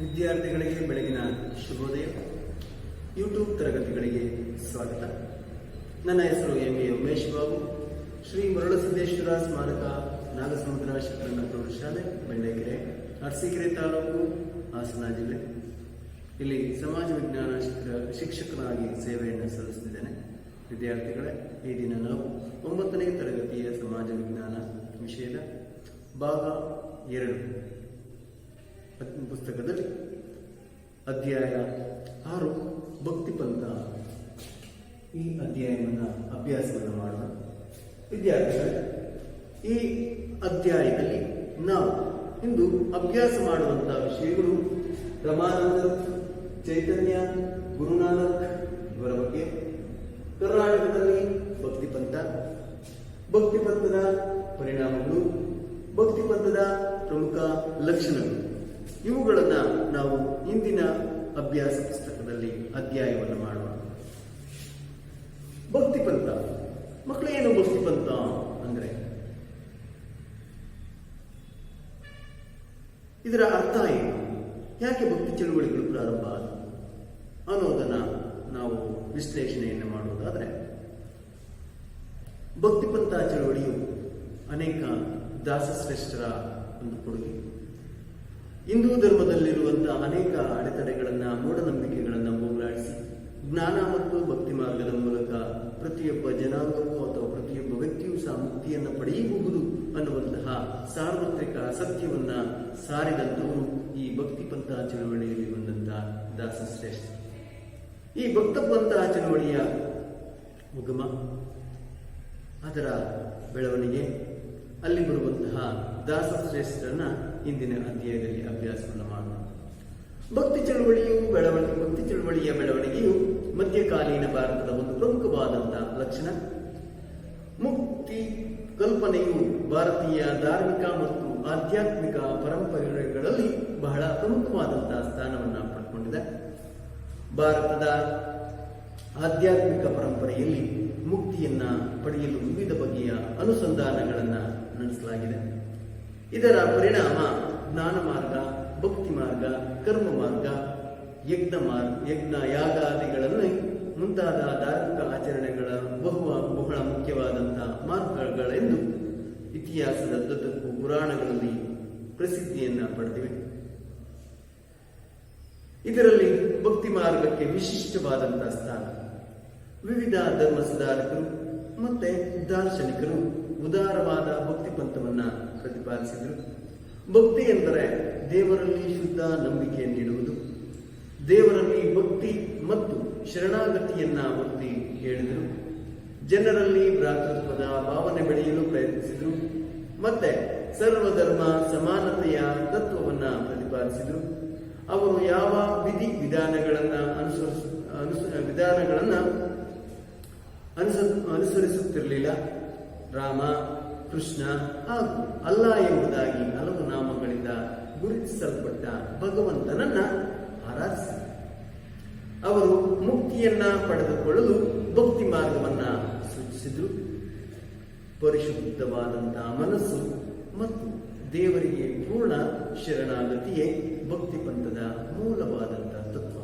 ವಿದ್ಯಾರ್ಥಿಗಳಿಗೆ ಬೆಳಗಿನ ಶುಭೋದಯ. ಯೂಟ್ಯೂಬ್ ತರಗತಿಗಳಿಗೆ ಸ್ವಾಗತ. ನನ್ನ ಹೆಸರು ಎಂ ಎ ಉಮೇಶ್ ಬಾಬು. ಶ್ರೀ ಮರುಳಸಿದ್ದೇಶ್ವರ ಸ್ಮಾರಕ ನಾಗಸಮುದ್ರ ಶಿಕ್ಷಣ ಪ್ರೌಢಶಾಲೆ, ಬೆಂಡೆಕೆರೆ, ಅರಸೀಕೆರೆ ತಾಲೂಕು, ಹಾಸನ ಜಿಲ್ಲೆ. ಇಲ್ಲಿ ಸಮಾಜ ವಿಜ್ಞಾನ ಶಿಕ್ಷಕ, ಶಿಕ್ಷಕನಾಗಿ ಸೇವೆಯನ್ನು ಸಲ್ಲಿಸುತ್ತಿದ್ದೇನೆ. ವಿದ್ಯಾರ್ಥಿಗಳೇ, ಈ ದಿನ ನಾವು ಒಂಬತ್ತನೇ ತರಗತಿಯ ಸಮಾಜ ವಿಜ್ಞಾನ ವಿಷಯದ ಭಾಗ ಎರಡು. ಪುಸ್ತಕದಲ್ಲಿ ಅಧ್ಯಾಯ ಆರು, ಭಕ್ತಿ ಪಂಥ. ಈ ಅಧ್ಯಾಯವನ್ನು ಅಭ್ಯಾಸವನ್ನು ಮಾಡೋಣ. ವಿದ್ಯಾರ್ಥಿಗಳೇ, ಈ ಅಧ್ಯಾಯದಲ್ಲಿ ನಾವು ಇಂದು ಅಭ್ಯಾಸ ಮಾಡುವಂತಹ ವಿಷಯಗಳು ರಮಾನಂದ, ಚೈತನ್ಯ, ಗುರುನಾನಕ್ ಇವರ ಬಗ್ಗೆ. ಕರ್ನಾಟಕದಲ್ಲಿ ಭಕ್ತಿ ಪಂಥ. ಭಕ್ತಿ ಪಂಥದ ಪರಿಣಾಮಗಳು, ಭಕ್ತಿ ಪಂಥದ ಪ್ರಮುಖ ಲಕ್ಷಣಗಳು. ಇವುಗಳನ್ನ ನಾವು ಇಂದಿನ ಅಭ್ಯಾಸ ಪುಸ್ತಕದಲ್ಲಿ ಅಧ್ಯಾಯವನ್ನು ಮಾಡೋಣ. ಭಕ್ತಿ ಪಂಥ ಮಕ್ಕಳು ಏನು ಭಕ್ತಿ ಪಂಥ ಅಂದ್ರೆ? ಇದರ ಅರ್ಥ ಏನು? ಯಾಕೆ ಭಕ್ತಿ ಚಳುವಳಿಗಳು ಪ್ರಾರಂಭ ಆದವು? ಅನ್ನೋದನ್ನ ನಾವು ವಿಶ್ಲೇಷಣೆಯನ್ನು ಮಾಡುವುದಾದ್ರೆ, ಭಕ್ತಿಪಂಥ ಚಳುವಳಿಯು ಅನೇಕ ದಾಸಶ್ರೇಷ್ಠರ ಒಂದು ಕೊಡುಗೆ. ಹಿಂದೂ ಧರ್ಮದಲ್ಲಿರುವಂತಹ ಅನೇಕ ಅಡೆತಡೆಗಳನ್ನ, ಮೂಢನಂಬಿಕೆಗಳನ್ನ ಹೋಗಲಾಡಿಸಿ, ಜ್ಞಾನ ಮತ್ತು ಭಕ್ತಿ ಮಾರ್ಗದ ಮೂಲಕ ಪ್ರತಿಯೊಬ್ಬ ಜನಾಂಗವೂ ಅಥವಾ ಪ್ರತಿಯೊಬ್ಬ ವ್ಯಕ್ತಿಯೂ ಸಹ ಮುಕ್ತಿಯನ್ನು ಪಡೆಯಬಹುದು ಅನ್ನುವಂತಹ ಸಾರ್ವತ್ರಿಕ ಸತ್ಯವನ್ನ ಸಾರಿದಂತವರು ಈ ಭಕ್ತಿ ಪಂಥ ಚಳವಳಿಯಲ್ಲಿ ಬಂದಂತಹ ದಾಸಶ್ರೇಷ್ಠ ಈ ಭಕ್ತಪಂಥ ಚಳವಳಿಯ ಉಗಮ, ಅದರ ಬೆಳವಣಿಗೆ ಅಲ್ಲಿ ಬರುವಂತಹ ದಾಸಶ್ರೇಷ್ಠರನ್ನ ಇಂದಿನ ಅಧ್ಯಾಯದಲ್ಲಿ ಅಭ್ಯಾಸವನ್ನು ಮಾಡೋಣ. ಭಕ್ತಿ ಚಳುವಳಿಯು ಬೆಳವಣಿಗೆ ಭಕ್ತಿ ಚಳುವಳಿಯ ಬೆಳವಣಿಗೆಯು ಮಧ್ಯಕಾಲೀನ ಭಾರತದ ಒಂದು ಪ್ರಮುಖವಾದಂತಹ ಲಕ್ಷಣ. ಮುಕ್ತಿ ಕಲ್ಪನೆಯು ಭಾರತೀಯ ಧಾರ್ಮಿಕ ಮತ್ತು ಆಧ್ಯಾತ್ಮಿಕ ಪರಂಪರೆಗಳಲ್ಲಿ ಬಹಳ ಪ್ರಮುಖವಾದಂತಹ ಸ್ಥಾನವನ್ನು ಪಡ್ಕೊಂಡಿದೆ. ಭಾರತದ ಆಧ್ಯಾತ್ಮಿಕ ಪರಂಪರೆಯಲ್ಲಿ ಮುಕ್ತಿಯನ್ನ ಪಡೆಯಲು ವಿವಿಧ ಬಗೆಯ ಅನುಸಂಧಾನಗಳನ್ನ ನಡೆಸಲಾಗಿದೆ ಇದರ ಪರಿಣಾಮ ಜ್ಞಾನ ಮಾರ್ಗ ಭಕ್ತಿ ಮಾರ್ಗ ಕರ್ಮ ಮಾರ್ಗ ಯಜ್ಞ ಮಾರ್ಗ ಯಜ್ಞ ಯಾಗಾದಿಗಳಲ್ಲಿ ಮುಂತಾದ ಧಾರ್ಮಿಕ ಆಚರಣೆಗಳ ಬಹು ಬಹಳ ಮುಖ್ಯವಾದಂತಹ ಮಾರ್ಗಗಳೆಂದು ಇತಿಹಾಸದ ಪುರಾಣಗಳಲ್ಲಿ ಪ್ರಸಿದ್ಧಿಯನ್ನ ಪಡೆದಿವೆ. ಇದರಲ್ಲಿ ಭಕ್ತಿ ಮಾರ್ಗಕ್ಕೆ ವಿಶಿಷ್ಟವಾದಂತಹ ಸ್ಥಾನ. ವಿವಿಧ ಧರ್ಮ ಸುಧಾರಕರು ಮತ್ತೆ ದಾರ್ಶನಿಕರು ಉದಾರವಾದ ಭಕ್ತಿ ಪಂಥವನ್ನ ಪ್ರತಿಪಾದಿಸಿದರು. ಭಕ್ತಿ ಎಂದರೆ ದೇವರಲ್ಲಿ ಶುದ್ಧ ನಂಬಿಕೆ ನೀಡುವುದು. ದೇವರಲ್ಲಿ ಭಕ್ತಿ ಮತ್ತು ಶರಣಾಗತಿಯನ್ನ ಒತ್ತಿ ಹೇಳಿದರು. ಜನರಲ್ಲಿ ಭ್ರಾತೃತ್ವದ ಭಾವನೆ ಬೆಳೆಯಲು ಪ್ರಯತ್ನಿಸಿದರು. ಮತ್ತೆ ಸರ್ವಧರ್ಮ ಸಮಾನತೆಯ ತತ್ವವನ್ನ ಪ್ರತಿಪಾದಿಸಿದರು. ಅವರು ಯಾವ ವಿಧಿ ವಿಧಾನಗಳನ್ನ ಅನುಸರಿಸ ಅನುಸ ವಿಧಾನಗಳನ್ನ ಅನುಸ ಅನುಸರಿಸುತ್ತಿರಲಿಲ್ಲ. ರಾಮ, ಕೃಷ್ಣ ಹಾಗೂ ಅಲ್ಲ ಎಂಬುದಾಗಿ ಹಲವು ನಾಮಗಳಿಂದ ಗುರುತಿಸಲ್ಪಟ್ಟ ಭಗವಂತನನ್ನ ಅವರು ಮುಕ್ತಿಯನ್ನ ಪಡೆದುಕೊಳ್ಳಲು ಭಕ್ತಿ ಮಾರ್ಗವನ್ನ ಸೂಚಿಸಿದರು. ಪರಿಶುದ್ಧವಾದಂತಹ ಮನಸ್ಸು ಮತ್ತು ದೇವರಿಗೆ ಪೂರ್ಣ ಶರಣಾಗತಿಯೇ ಭಕ್ತಿ ಪಂಥದ ಮೂಲವಾದಂತಹ ತತ್ವ.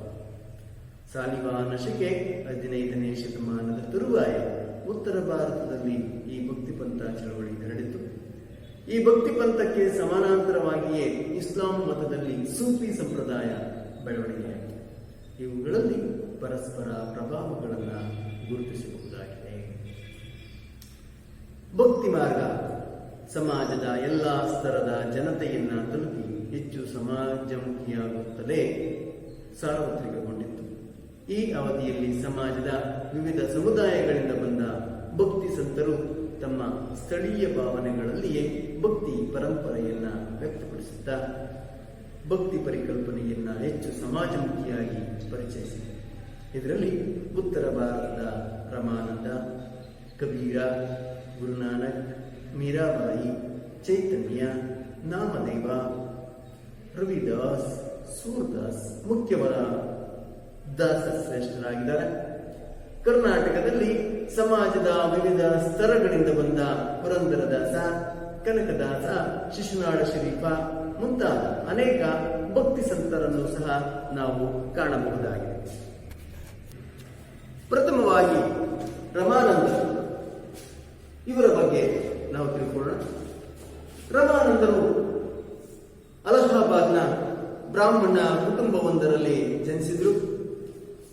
ಸಾಲಿವಾ ಶಕೆ ಹದಿನೈದನೇ ಶತಮಾನದ ತರುವಾಯ ಉತ್ತರ ಭಾರತದಲ್ಲಿ ಈ ಭಕ್ತಿ ಪಂಥ ಚಳವಳಿ ಹರಡಿತು ಈ ಭಕ್ತಿ ಪಂಥಕ್ಕೆ ಸಮಾನಾಂತರವಾಗಿಯೇ ಇಸ್ಲಾಂ ಮತದಲ್ಲಿ ಸೂಫಿ ಸಂಪ್ರದಾಯ ಬೆಳವಣಿಗೆಯಾಗಿದೆ. ಇವುಗಳಲ್ಲಿ ಪರಸ್ಪರ ಪ್ರಭಾವಗಳನ್ನು ಗುರುತಿಸಬಹುದಾಗಿದೆ. ಭಕ್ತಿ ಮಾರ್ಗ, ಸಮಾಜದ ಎಲ್ಲ ಸ್ತರದ ಜನತೆಯನ್ನ ತಲುಪಿ ಹೆಚ್ಚು ಸಮಾಜಮುಖಿಯಾಗುತ್ತಲೇ ಸಾರ್ವತ್ರಿಕಗೊಂಡಿತ್ತು. ಈ ಅವಧಿಯಲ್ಲಿ ಸಮಾಜದ ವಿವಿಧ ಸಮುದಾಯಗಳಿಂದ ಬಂದ ಭಕ್ತಿ ಸಂತರು ತಮ್ಮ ಸ್ಥಳೀಯ ಭಾವನೆಗಳಲ್ಲಿಯೇ ಭಕ್ತಿ ಪರಂಪರೆಯನ್ನ ವ್ಯಕ್ತಪಡಿಸುತ್ತಾ, ಭಕ್ತಿ ಪರಿಕಲ್ಪನೆಯನ್ನ ಹೆಚ್ಚು ಸಮಾಜಮುಖಿಯಾಗಿ ಪರಿಚಯಿಸಿದೆ. ಇದರಲ್ಲಿ ಉತ್ತರ ಭಾರತದ ರಮಾನಂದ, ಕಬೀರ, ಗುರುನಾನಕ್, ಮೀರಾಬಾಯಿ, ಚೈತನ್ಯ, ನಾಮದೇವ, ರವಿದಾಸ್, ಸೂರ್ದಾಸ್ ಮುಖ್ಯವರ ದಾಸ ಶ್ರೇಷ್ಠರಾಗಿದ್ದಾರೆ ಕರ್ನಾಟಕದಲ್ಲಿ ಸಮಾಜದ ವಿವಿಧ ಸ್ತರಗಳಿಂದ ಬಂದ ಪುರಂದರದಾಸ ಕನಕದಾಸ, ಶಿಶುನಾಳ ಶರೀಫ ಮುಂತಾದ ಅನೇಕ ಭಕ್ತಿ ಸಂತರನ್ನು ಸಹ ನಾವು ಕಾಣಬಹುದಾಗಿದೆ. ಪ್ರಥಮವಾಗಿ ರಮಾನಂದ. ಇವರ ಬಗ್ಗೆ ನಾವು ತಿಳ್ಕೊಳ್ಳೋಣ. ರಮಾನಂದರು ಅಲಹಾಬಾದ್ನ ಬ್ರಾಹ್ಮಣ ಕುಟುಂಬವೊಂದರಲ್ಲಿ ಜನಿಸಿದರು.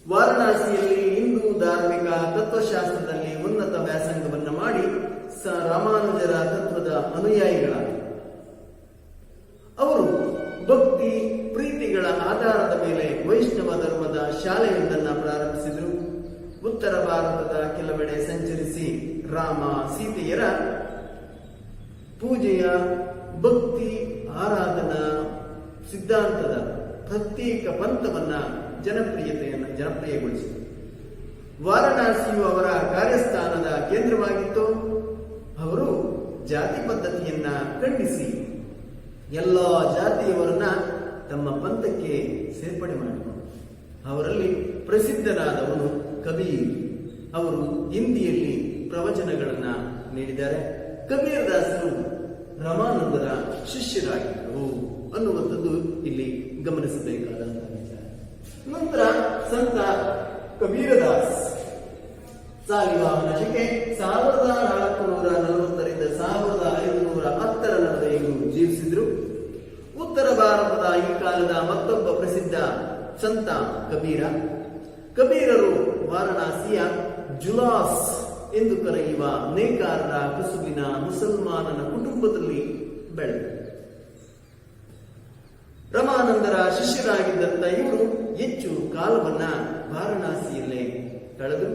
ವಾರಣಾಸಿಯಲ್ಲಿ ಧಾರ್ಮಿಕ ತತ್ವಶಾಸ್ತ್ರದಲ್ಲಿ ಉನ್ನತ ವ್ಯಾಸಂಗವನ್ನು ಮಾಡಿ ಸ ರಾಮಾನುಜರ ತತ್ವದ ಅನುಯಾಯಿಗಳಾದರು. ಅವರು ಭಕ್ತಿ, ಪ್ರೀತಿಗಳ ಆಧಾರದ ಮೇಲೆ ವೈಷ್ಣವ ಧರ್ಮದ ಶಾಲೆಯೊಂದನ್ನು ಪ್ರಾರಂಭಿಸಿದರು. ಉತ್ತರ ಭಾರತದ ಕೆಲವೆಡೆ ಸಂಚರಿಸಿ ರಾಮ ಸೀತೆಯರ ಪೂಜೆಯ ಭಕ್ತಿ ಆರಾಧನಾ ಸಿದ್ಧಾಂತದ ಪ್ರತ್ಯೇಕ ಪಂಥವನ್ನ ಜನಪ್ರಿಯತೆಯನ್ನು ಜನಪ್ರಿಯಗೊಳಿಸಿದರು. ವಾರಣಾಸಿಯು ಅವರ ಕಾರ್ಯಸ್ಥಾನದ ಕೇಂದ್ರವಾಗಿತ್ತು. ಅವರು ಜಾತಿ ಪದ್ಧತಿಯನ್ನ ಖಂಡಿಸಿ. ಎಲ್ಲ ಜಾತಿಯವರನ್ನ ತಮ್ಮ ಪಂಥಕ್ಕೆ ಸೇರ್ಪಡೆ ಮಾಡಿದರು ಅವರಲ್ಲಿ ಪ್ರಸಿದ್ಧರಾದವನು ಕಬೀರ್. ಅವರು ಹಿಂದಿಯಲ್ಲಿ ಪ್ರವಚನಗಳನ್ನ ನೀಡಿದ್ದಾರೆ. ಕಬೀರ್ ದಾಸರು ರಮಾನಂದರ ಶಿಷ್ಯರಾಗಿದ್ದರು ಅನ್ನುವಂಥದ್ದು ಇಲ್ಲಿ ಗಮನಿಸಬೇಕಾದಂತಹ ವಿಚಾರ. ನಂತರ ಸಂತ ಕಬೀರದಾಸ್. ಶಕೆ ಸಾವಿರದ ನಾಲ್ಕು ನೂರ ನಲವತ್ತರಿಂದ ಸಾವಿರದ ಐದುನೂರ ಹತ್ತರ ನಡುವೆ ಇವರು ಜೀವಿಸಿದ್ರು. ಉತ್ತರ ಭಾರತದ ಈ ಕಾಲದ ಮತ್ತೊಬ್ಬ ಪ್ರಸಿದ್ಧ ಸಂತ ಕಬೀರ. ಕಬೀರರು ವಾರಣಾಸಿಯ ಜುಲಾಸ್ ಎಂದು ಕರೆಯುವ ನೇಕಾರರ ಕಸುಬಿನ ಮುಸಲ್ಮಾನನ ಕುಟುಂಬದಲ್ಲಿ ಬೆಳೆದರು. ರಮಾನಂದರ ಶಿಷ್ಯರಾಗಿದ್ದಂತ ಇವರು ಹೆಚ್ಚು ಕಾಲವನ್ನ ವಾರಣಾಸಿಯಲ್ಲೇ ಕಳೆದು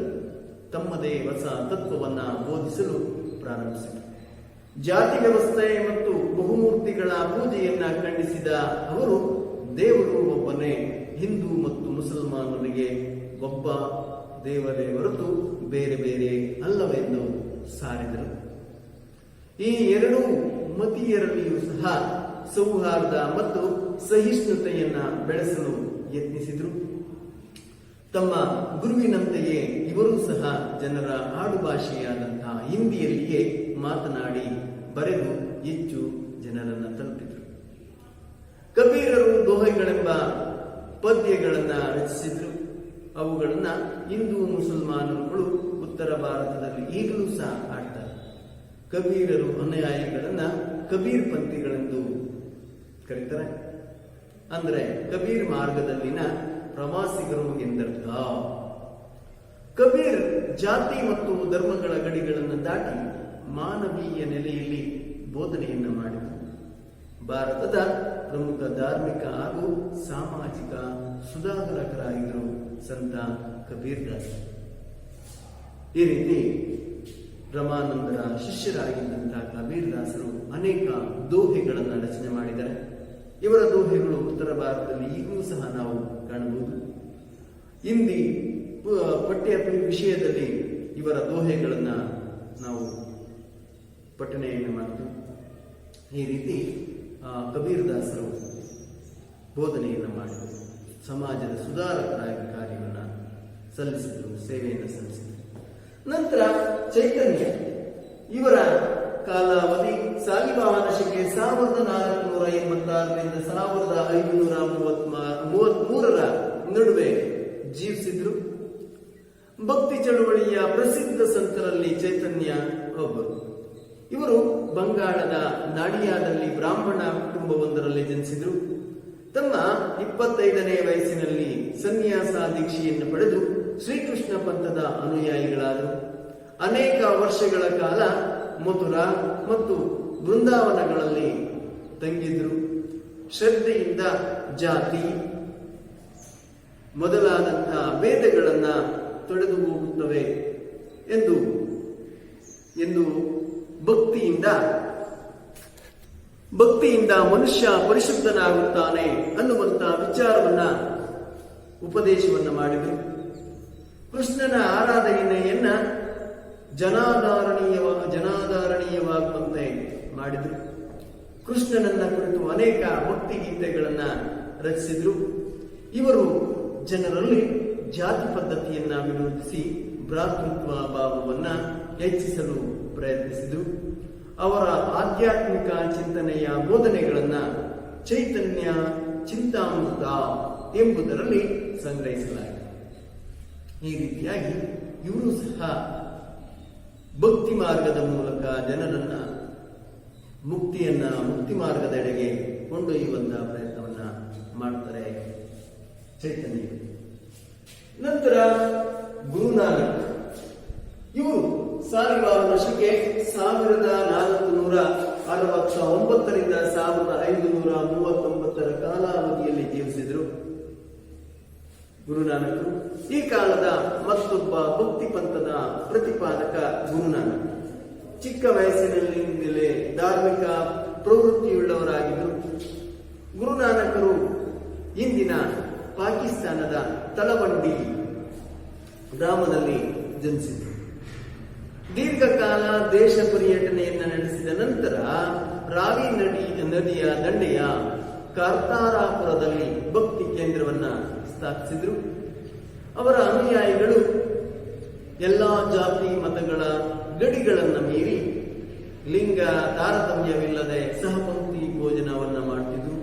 ತಮ್ಮದೇ ಹೊಸ ತತ್ವವನ್ನ ಬೋಧಿಸಲು ಪ್ರಾರಂಭಿಸಿದರು. ಜಾತಿ ವ್ಯವಸ್ಥೆ ಮತ್ತು ಬಹುಮೂರ್ತಿಗಳ ಪೂಜೆಯನ್ನ ಖಂಡಿಸಿದ ಅವರು ದೇವರು ಒಬ್ಬನೇ, ಹಿಂದೂ ಮತ್ತು ಮುಸಲ್ಮಾನರಿಗೆ ಒಬ್ಬ ದೇವರೇ ಹೊರತು ಬೇರೆ ಬೇರೆ ಅಲ್ಲವೆಂದು ಸಾರಿದರು. ಈ ಎರಡೂ ಮತೀಯರಲ್ಲಿಯೂ ಸಹ ಸೌಹಾರ್ದ ಮತ್ತು ಸಹಿಷ್ಣುತೆಯನ್ನ ಬೆಳೆಸಲು ಯತ್ನಿಸಿದರು. ತಮ್ಮ ಗುರುವಿನಂತೆಯೇ ಇವರು ಸಹ ಜನರ ಆಡುಭಾಷೆಯಾದಂತಹ ಹಿಂದಿಯಲ್ಲಿಯೇ ಮಾತನಾಡಿ ಬರೆದು ಹೆಚ್ಚು ಜನರನ್ನು ತಲುಪಿದರು. ಕಬೀರರು ದೋಹೆಗಳೆಂಬ ಪದ್ಯಗಳನ್ನ ರಚಿಸಿದ್ರು. ಅವುಗಳನ್ನ ಹಿಂದೂ ಮುಸಲ್ಮಾನರುಗಳು ಉತ್ತರ ಭಾರತದಲ್ಲಿ ಈಗಲೂ ಸಹ ಆಡ್ತಾರೆ ಕಬೀರರು ಅನುಯಾಯಿಗಳನ್ನ ಕಬೀರ್ ಪಂಥಿಗಳೆಂದು ಕರೀತಾರೆ. ಅಂದ್ರೆ ಕಬೀರ್ ಮಾರ್ಗದಲ್ಲಿನ ಪ್ರವಾಸಿಗರು ಎಂದರ್ಥ. ಕಬೀರ್ ಜಾತಿ ಮತ್ತು ಧರ್ಮಗಳ ಗಡಿಗಳನ್ನು ದಾಟಿ ಮಾನವೀಯ ನೆಲೆಯಲ್ಲಿ ಬೋಧನೆಯನ್ನು ಮಾಡಿದರು. ಭಾರತದ ಪ್ರಮುಖ ಧಾರ್ಮಿಕ ಹಾಗೂ ಸಾಮಾಜಿಕ ಸುಧಾಕರಕರಾಗಿದ್ದರು ಸಂತ ಕಬೀರ್ ದಾಸ್. ಈ ರೀತಿ ರಮಾನಂದರ ಶಿಷ್ಯರಾಗಿದ್ದಂತಹ ಕಬೀರ್ ದಾಸರು ಅನೇಕ ದೋಹೆಗಳನ್ನು ರಚನೆ ಮಾಡಿದ್ದಾರೆ. ಇವರ ದೋಹೆಗಳು ಉತ್ತರ ಭಾರತದಲ್ಲಿ ಈಗಲೂ ಸಹ ನಾವು ಕಾಣಬಹುದು. ಹಿಂದಿ ಪಠ್ಯ ವಿಷಯದಲ್ಲಿ ಇವರ ದೋಹೆಗಳನ್ನು ನಾವು ಪಠಣೆಯನ್ನು ಮಾಡ್ತೀವಿ. ಈ ರೀತಿ ಕಬೀರ್ ದಾಸರು ಬೋಧನೆಯನ್ನು ಮಾಡಿದರು. ಸಮಾಜದ ಸುಧಾರಕರಾಗಿ ಕಾರ್ಯವನ್ನು ಸಲ್ಲಿಸಿದರು, ಸೇವೆಯನ್ನು ಸಲ್ಲಿಸಿದರು. ನಂತರ ಚೈತನ್ಯ, ಇವರ ಕಾಲಾವಧಿ ಸಾಲಿವಾಹನ ಶಕೆ ಸಾವಿರದ ನಾಲ್ಕುನೂರ ಎಂಬತ್ತಾರರಿಂದ ಸಾವಿರದ ಐದುನೂರ ಮೂವತ್ತ್ ಮೂರರ ನಡುವೆ ಜೀವಿಸಿದ್ರು. ಭಕ್ತಿ ಚಳುವಳಿಯ ಪ್ರಸಿದ್ಧ ಸಂತರಲ್ಲಿ ಚೈತನ್ಯ ಒಬ್ಬರು. ಇವರು ಬಂಗಾಳದ ನಾಡಿಯಾದಲ್ಲಿ ಬ್ರಾಹ್ಮಣ ಕುಟುಂಬವೊಂದರಲ್ಲಿ ಜನಿಸಿದ್ರು. ತಮ್ಮ ಇಪ್ಪತ್ತೈದನೇ ವಯಸ್ಸಿನಲ್ಲಿ ಸನ್ಯಾಸ ದೀಕ್ಷೆಯನ್ನು ಪಡೆದು ಶ್ರೀಕೃಷ್ಣ ಪಂಥದ ಅನುಯಾಯಿಗಳಾದರು. ಅನೇಕ ವರ್ಷಗಳ ಕಾಲ ಮಥುರಾ ಮತ್ತು ಬೃಂದಾವನಗಳಲ್ಲಿ ತಂಗಿದ್ರು. ಶ್ರದ್ಧೆಯಿಂದ ಜಾತಿ ಮೊದಲಾದಂತಹ ಭೇದಗಳನ್ನು ತೊಡೆದು ಹೋಗುತ್ತವೆ ಎಂದು ಎಂದು ಭಕ್ತಿಯಿಂದ ಭಕ್ತಿಯಿಂದ ಮನುಷ್ಯ ಪರಿಶುದ್ಧನಾಗುತ್ತಾನೆ ಅನ್ನುವಂತಹ ವಿಚಾರವನ್ನ ಉಪದೇಶವನ್ನು ಮಾಡಿದರು. ಕೃಷ್ಣನ ಆರಾಧನೆಯನ್ನ ಜನಾಧಾರಣೀಯ ಜನಾಧಾರಣೀಯವಾಗುವಂತೆ ಮಾಡಿದರು. ಕೃಷ್ಣನನ್ನ ಕುರಿತು ಅನೇಕ ಭಕ್ತಿ ಗೀತೆಗಳನ್ನ ರಚಿಸಿದ್ರು. ಇವರು ಜನರಲ್ಲಿ ಜಾತಿ ಪದ್ಧತಿಯನ್ನ ವಿರೋಧಿಸಿ ಭ್ರಾತೃತ್ವ ಭಾವವನ್ನ ಹೆಚ್ಚಿಸಲು ಪ್ರಯತ್ನಿಸಿದರು. ಅವರ ಆಧ್ಯಾತ್ಮಿಕ ಚಿಂತನೆಯ ಬೋಧನೆಗಳನ್ನ ಚೈತನ್ಯ ಚಿಂತಾಮೃತ ಎಂಬುದರಲ್ಲಿ ಸಂಗ್ರಹಿಸಲಾಗಿದೆ. ಈ ರೀತಿಯಾಗಿ ಇವರು ಸಹ ಭಕ್ತಿ ಮಾರ್ಗದ ಮೂಲಕ ಜನರನ್ನ ಮುಕ್ತಿಯನ್ನ, ಮುಕ್ತಿ ಮಾರ್ಗದೆಡೆಗೆ ಕೊಂಡೊಯ್ಯುವಂತಹ ಪ್ರಯತ್ನವನ್ನ ಮಾಡ್ತಾರೆ ಚೈತನ್ಯ. ನಂತರ ಗುರುನಾನಕ್ ಇವರು ಸಾವಿರದ ವರ್ಷಕ್ಕೆ ಸಾವಿರದ ನಾಲ್ಕು ನೂರ ಅರವತ್ತ ಒಂಬತ್ತರಿಂದ ಸಾವಿರದ ಐದು ನೂರ ಮೂವತ್ತೊಂಬತ್ತರ ಕಾಲಾವಧಿಯಲ್ಲಿ ಜೀವಿಸಿದರು ಗುರುನಾನಕರು ಈ ಕಾಲದ ಮತ್ತೊಬ್ಬ ಭಕ್ತಿ ಪಂಥದ ಪ್ರತಿಪಾದಕ ಗುರುನಾನಕ್. ಚಿಕ್ಕ ವಯಸ್ಸಿನಲ್ಲಿಂದಲೇ ಧಾರ್ಮಿಕ ಪ್ರವೃತ್ತಿಯುಳ್ಳವರಾಗಿದ್ದರು. ಗುರುನಾನಕರು ಇಂದಿನ ಪಾಕಿಸ್ತಾನದ ತಲವಂಡಿ ಗ್ರಾಮದಲ್ಲಿ ಜನಿಸಿದರು ದೀರ್ಘಕಾಲ ದೇಶ ಪರ್ಯಟನೆಯನ್ನು ನಡೆಸಿದ ನಂತರ ರಾವಿ ನದಿ, ನದಿಯ ದಂಡೆಯ ಕರ್ತಾರಾಪುರದಲ್ಲಿ ಭಕ್ತಿ ಕೇಂದ್ರವನ್ನ ಸ್ಥಾಪಿಸಿದ್ರು. ಅವರ ಅನುಯಾಯಿಗಳು ಎಲ್ಲಾ ಜಾತಿ ಮತಗಳ ಗಡಿಗಳನ್ನು ಮೀರಿ ಲಿಂಗ ತಾರತಮ್ಯವಿಲ್ಲದೆ ಸಹಪಂಕ್ತಿ ಭೋಜನವನ್ನ ಮಾಡ್ತಿದ್ರು.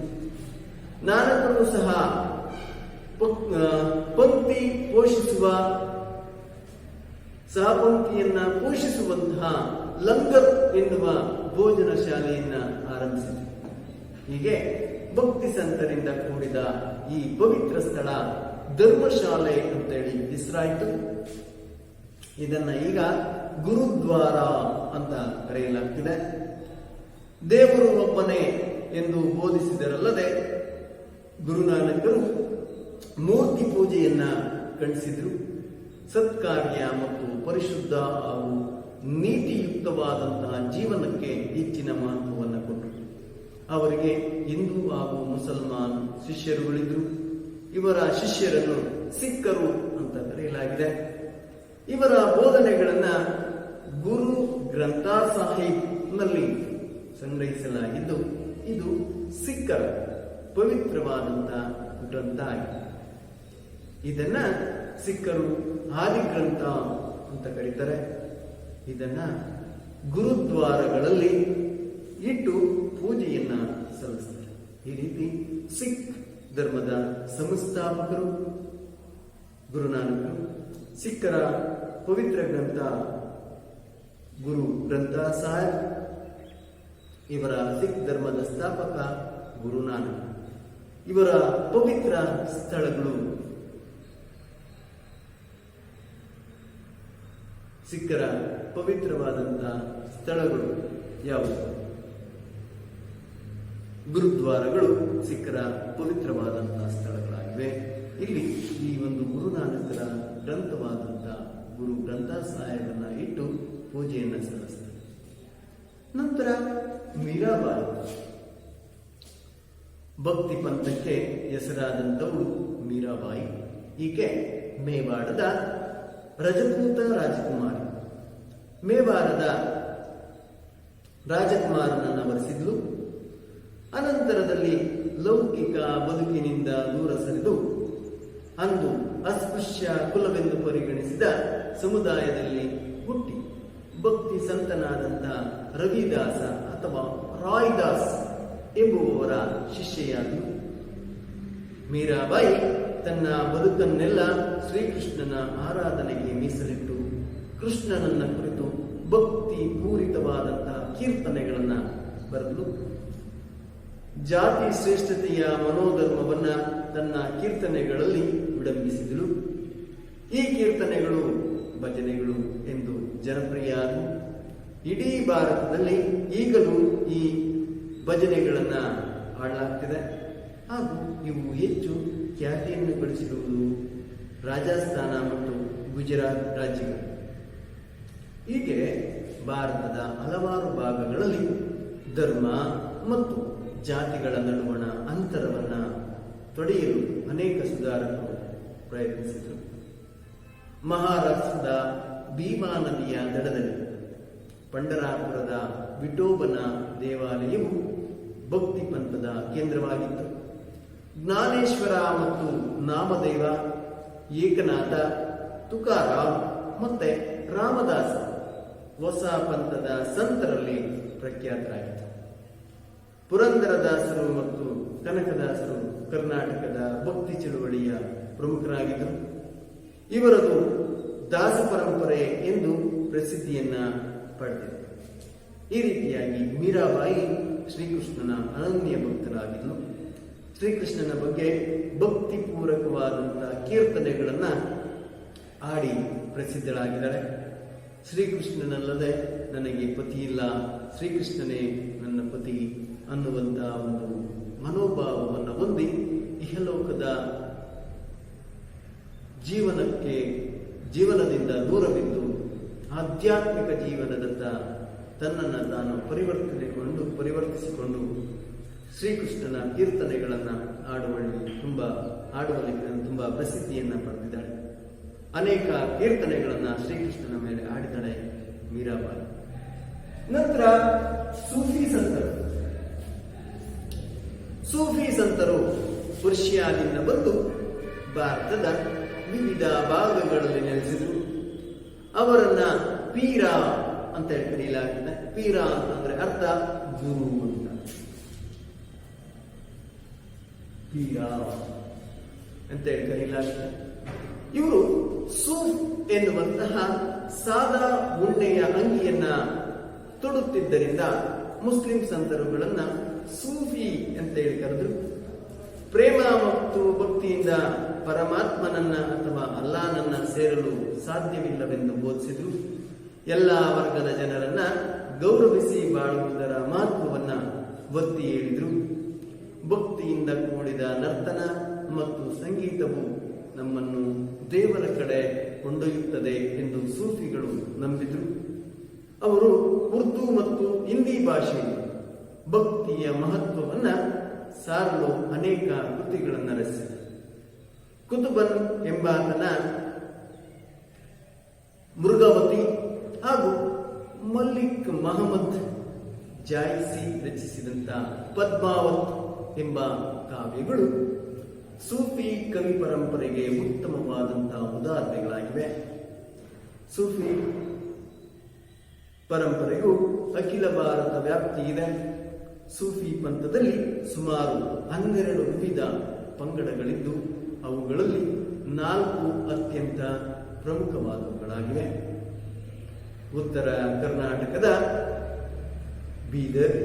ನಾನಕರು ಸಹ ಪಂಕ್ತಿ ಪೋಷಿಸುವ, ಸಹಪಂಕ್ತಿಯನ್ನ ಪೋಷಿಸುವಂತಹ ಲಂಗರ್ ಎನ್ನುವ ಭೋಜನ ಶಾಲೆಯನ್ನ ಆರಂಭಿಸಿದರು. ಹೀಗೆ ಭಕ್ತಿ ಸಂತರಿಂದ ಕೂಡಿದ ಈ ಪವಿತ್ರ ಸ್ಥಳ ಧರ್ಮಶಾಲೆ ಅಂತೇಳಿ ಹೆಸರಾಯಿತು. ಇದನ್ನ ಈಗ ಗುರುದ್ವಾರ ಅಂತ ಕರೆಯಲಾಗ್ತಿದೆ. ದೇವರು ಒಬ್ಬನೇ ಎಂದು ಬೋಧಿಸಿದರಲ್ಲದೆ ಗುರುನಾನಕರು ಮೂರ್ತಿ ಪೂಜೆಯನ್ನ ಕಣಿಸಿದ್ರು. ಸತ್ಕಾರ್ಯ ಮತ್ತು ಪರಿಶುದ್ಧ ಹಾಗೂ ನೀತಿಯುಕ್ತವಾದಂತಹ ಜೀವನಕ್ಕೆ ಹೆಚ್ಚಿನ ಮಹತ್ವವನ್ನು ಅವರಿಗೆ ಹಿಂದೂ ಹಾಗೂ ಮುಸಲ್ಮಾನ್ ಶಿಷ್ಯರುಗಳಿದ್ರು ಇವರ ಶಿಷ್ಯರನ್ನು ಸಿಖ್ಖರು ಅಂತ ಕರೆಯಲಾಗಿದೆ. ಇವರ ಬೋಧನೆಗಳನ್ನ ಗುರು ಗ್ರಂಥ ಸಾಹಿಬ್ನಲ್ಲಿ ಸಂಗ್ರಹಿಸಲಾಗಿದ್ದು, ಇದು ಸಿಖ್ಖರ ಪವಿತ್ರವಾದಂತಹ ಗ್ರಂಥ ಆಗಿದೆ. ಇದನ್ನ ಸಿಖ್ಖರು ಆದಿಗ್ರಂಥ ಅಂತ ಕರೀತಾರೆ. ಇದನ್ನ ಗುರುದ್ವಾರಗಳಲ್ಲಿ ಇಟ್ಟು ಪೂಜೆಯನ್ನ ಸಲ್ಲಿಸ್ತಾರೆ. ಈ ರೀತಿ ಸಿಖ್ ಧರ್ಮದ ಸಂಸ್ಥಾಪಕರು, ಗುರುನಾನಕರು, ಸಿಖ್ಖರ ಪವಿತ್ರ ಗ್ರಂಥ, ಗುರು ಗ್ರಂಥ ಸಾಹೇಬ್ ಇವರ ಸಿಖ್ ಧರ್ಮದ ಸ್ಥಾಪಕ ಗುರುನಾನಕ್. ಇವರ ಪವಿತ್ರ ಸ್ಥಳಗಳು ಸಿಖ್ಖರ ಪವಿತ್ರವಾದಂತಹ ಸ್ಥಳಗಳು ಯಾವುವು? ಗುರುದ್ವಾರಗಳು ಸಿಖ್ಖರ ಪವಿತ್ರವಾದಂತಹ ಸ್ಥಳಗಳಾಗಿವೆ. ಇಲ್ಲಿ ಈ ಒಂದು ಗುರುನಾನಕರ ಗ್ರಂಥವಾದಂತಹ ಗುರು ಗ್ರಂಥ ಸಾಹೇಬನ್ನ ಇಟ್ಟು ಪೂಜೆಯನ್ನು ಸಲ್ಲಿಸ್ತಾರೆ. ನಂತರ ಮೀರಾಬಾಯಿ. ಭಕ್ತಿ ಪಂಥಕ್ಕೆ ಹೆಸರಾದಂಥವಳು ಮೀರಾಬಾಯಿ. ಈಕೆ ಮೇವಾಡದ ರಜಪೂತ ರಾಜಕುಮಾರಿ. ಮೇವಾರದ ರಾಜಕುಮಾರನನ್ನು ವರಿಸಿದ್ಲು. ಅನಂತರದಲ್ಲಿ ಲೌಕಿಕ ಬದುಕಿನಿಂದ ದೂರ ಸರಿದು, ಅಂದು ಅಸ್ಪೃಶ್ಯ ಕುಲವೆಂದು ಪರಿಗಣಿಸಿದ ಸಮುದಾಯದಲ್ಲಿ ಹುಟ್ಟಿ ಭಕ್ತಿ ಸಂತನಾದಂಥ ರವಿದಾಸ ಅಥವಾ ರಾಯ್ದಾಸ್ ಎಂಬುವವರ ಶಿಷ್ಯೆಯಾದರು ಮೀರಾಬಾಯಿ ತನ್ನ ಬದುಕನ್ನೆಲ್ಲ ಶ್ರೀಕೃಷ್ಣನ ಆರಾಧನೆಗೆ ಮೀಸಲಿಟ್ಟು ಕೃಷ್ಣನನ್ನ ಕುರಿತು ಭಕ್ತಿ ಪೂರಿತವಾದಂತಹ ಕೀರ್ತನೆಗಳನ್ನ ಬರೆದಳು ಜಾತಿ ಶ್ರೇಷ್ಠತೆಯ ಮನೋಧರ್ಮವನ್ನ ತನ್ನ ಕೀರ್ತನೆಗಳಲ್ಲಿ ವಿಡಂಬಿಸಿದರು ಈ ಕೀರ್ತನೆಗಳು ಭಜನೆಗಳು ಎಂದು ಜನಪ್ರಿಯ. ಇಡೀ ಭಾರತದಲ್ಲಿ ಈಗಲೂ ಈ ಭಜನೆಗಳನ್ನ ಹಾಡಲಾಗ್ತಿದೆ ಹಾಗೂ ಇವು ಹೆಚ್ಚು ಖ್ಯಾತಿಯನ್ನು ಗಳಿಸಿರುವುದು ರಾಜಸ್ಥಾನ ಮತ್ತು ಗುಜರಾತ್ ರಾಜ್ಯಗಳು. ಹೀಗೆ ಭಾರತದ ಹಲವಾರು ಭಾಗಗಳಲ್ಲಿ ಧರ್ಮ ಮತ್ತು ಜಾತಿಗಳ ನಡುವಣ ಅಂತರವನ್ನ ತೊಡೆಯಲು ಅನೇಕ ಸುಧಾರಕರು ಪ್ರಯತ್ನಿಸಿದರು. ಮಹಾರಾಷ್ಟ್ರದ ಭೀಮಾ ನದಿಯ ದಡದಲ್ಲಿ ಪಂಡರಾಪುರದ ವಿಠೋಬನ ದೇವಾಲಯವು ಭಕ್ತಿ ಪಂಥದ ಕೇಂದ್ರವಾಗಿತ್ತು. ಜ್ಞಾನೇಶ್ವರ ಮತ್ತು ನಾಮದೇವ, ಏಕನಾಥ, ತುಕಾರಾಮ್ ಮತ್ತೆ ರಾಮದಾಸ ಹೊಸ ಪಂಥದ ಸಂತರಲ್ಲಿ ಪ್ರಖ್ಯಾತರಾಗಿತ್ತು ಪುರಂದರದಾಸರು ಮತ್ತು ಕನಕದಾಸರು ಕರ್ನಾಟಕದ ಭಕ್ತಿ ಚಳುವಳಿಯ ಪ್ರಮುಖರಾಗಿದ್ದರು. ಇವರದು ದಾಸ ಪರಂಪರೆ ಎಂದು ಪ್ರಸಿದ್ಧಿಯನ್ನ ಪಡೆದಿದೆ. ಈ ರೀತಿಯಾಗಿ ಮೀರಾಬಾಯಿ ಶ್ರೀಕೃಷ್ಣನ ಅನನ್ಯ ಭಕ್ತರಾಗಿದ್ದರು. ಶ್ರೀಕೃಷ್ಣನ ಬಗ್ಗೆ ಭಕ್ತಿ ಪೂರಕವಾದಂತಹ ಕೀರ್ತನೆಗಳನ್ನ ಆಡಿ ಪ್ರಸಿದ್ಧರಾಗಿದ್ದಾರೆ ಶ್ರೀಕೃಷ್ಣನಲ್ಲದೆ ನನಗೆ ಪತಿ ಇಲ್ಲ ಶ್ರೀಕೃಷ್ಣನೇ ನನ್ನ ಪತಿ. ಅನ್ನುವಂತ ಒಂದು ಮನೋಭಾವವನ್ನು ಹೊಂದಿ ಇಹಲೋಕದ ಜೀವನಕ್ಕೆ ಜೀವನದಿಂದ ದೂರವಿದ್ದು ಆಧ್ಯಾತ್ಮಿಕ ಜೀವನದತ್ತ ತನ್ನನ್ನು ತಾನು ಪರಿವರ್ತನೆಗೊಂಡು ಪರಿವರ್ತಿಸಿಕೊಂಡು ಶ್ರೀಕೃಷ್ಣನ ಕೀರ್ತನೆಗಳನ್ನು ಹಾಡುವಲ್ಲಿ ತುಂಬ ಹಾಡುವಲ್ಲಿ ತುಂಬ ಪ್ರಸಿದ್ಧಿಯನ್ನು ಪಡೆದಿದ್ದಾಳೆ. ಅನೇಕ ಕೀರ್ತನೆಗಳನ್ನು ಶ್ರೀಕೃಷ್ಣನ ಮೇಲೆ ಆಡಿದಾಳೆ ಮೀರಾಬಾಯಿ. ನಂತರ ಸೂಫಿ ಸಂತರು. ಸೂಫಿ ಸಂತರು ಪರ್ಷಿಯಾದಿಂದ ಬಂದು ಭಾರತದ ವಿವಿಧ ಭಾಗಗಳಲ್ಲಿ ನೆಲೆಸಿದ್ರು. ಅವರನ್ನ ಪೀರಾ ಅಂತ ಕರೆಯಲಾಗಿದೆ ಪೀರಾ ಅಂತಂದ್ರೆ ಅರ್ಥ ಗುರು ಅಂತ. ಪೀರಾ ಅಂತ ಕರೆಯಲಾಗಿದೆ ಇವರು ಸೂಫ್ ಎನ್ನುವಂತಹ ಸಾದಾ ಉಣ್ಣೆಯ ಅಂಗಿಯನ್ನ ತೊಡುತ್ತಿದ್ದರಿಂದ ಮುಸ್ಲಿಂ ಸಂತರುಗಳನ್ನ ಸೂಫಿ ಅಂತ ಹೇಳಿ ಕರೆದ್ರು. ಪ್ರೇಮ ಮತ್ತು ಭಕ್ತಿಯಿಂದ ಪರಮಾತ್ಮನನ್ನ ಅಥವಾ ಅಲ್ಲಾನನ್ನ ಸೇರಲು ಸಾಧ್ಯವಿಲ್ಲವೆಂದು ಬೋಧಿಸಿದ್ರು. ಎಲ್ಲ ವರ್ಗದ ಜನರನ್ನ ಗೌರವಿಸಿ ಬಾಳುವುದರ ಮಹತ್ವವನ್ನ ಒತ್ತಿ ಹೇಳಿದ್ರು. ಭಕ್ತಿಯಿಂದ ಕೂಡಿದ ನರ್ತನ ಮತ್ತು ಸಂಗೀತವು ನಮ್ಮನ್ನು ದೇವರ ಕಡೆ ಕೊಂಡೊಯ್ಯುತ್ತದೆ ಎಂದು ಸೂಫಿಗಳು ನಂಬಿದ್ರು. ಅವರು ಉರ್ದು ಮತ್ತು ಹಿಂದಿ ಭಾಷೆ ಭಕ್ತಿಯ ಮಹತ್ವವನ್ನು ಸಾರಲು ಅನೇಕ ಕೃತಿಗಳನ್ನು ರಚಿಸಿದರು. ಕುತುಬನ್ ಎಂಬಾತನ ಮೃಗವತಿ ಹಾಗೂ ಮಲ್ಲಿಕ್ ಮಹಮ್ಮದ್ ಜಾಯಿಸಿ ರಚಿಸಿದಂತ ಪದ್ಮಾವತ್ ಎಂಬ ಕಾವ್ಯಗಳು ಸೂಫಿ ಕವಿ ಪರಂಪರೆಗೆ ಉತ್ತಮವಾದಂತಹ ಉದಾಹರಣೆಗಳಾಗಿವೆ. ಸೂಫಿ ಪರಂಪರೆಯು ಅಖಿಲ ಭಾರತ ವ್ಯಾಪ್ತಿ ಇದೆ. ಸೂಫಿ ಪಂಥದಲ್ಲಿ ಸುಮಾರು ಹನ್ನೆರಡು ವಿವಿಧ ಪಂಗಡಗಳಿದ್ದು, ಅವುಗಳಲ್ಲಿ ನಾಲ್ಕು ಅತ್ಯಂತ ಪ್ರಮುಖವಾದವುಗಳಾಗಿವೆ. ಉತ್ತರ ಕರ್ನಾಟಕದ ಬೀದರ್,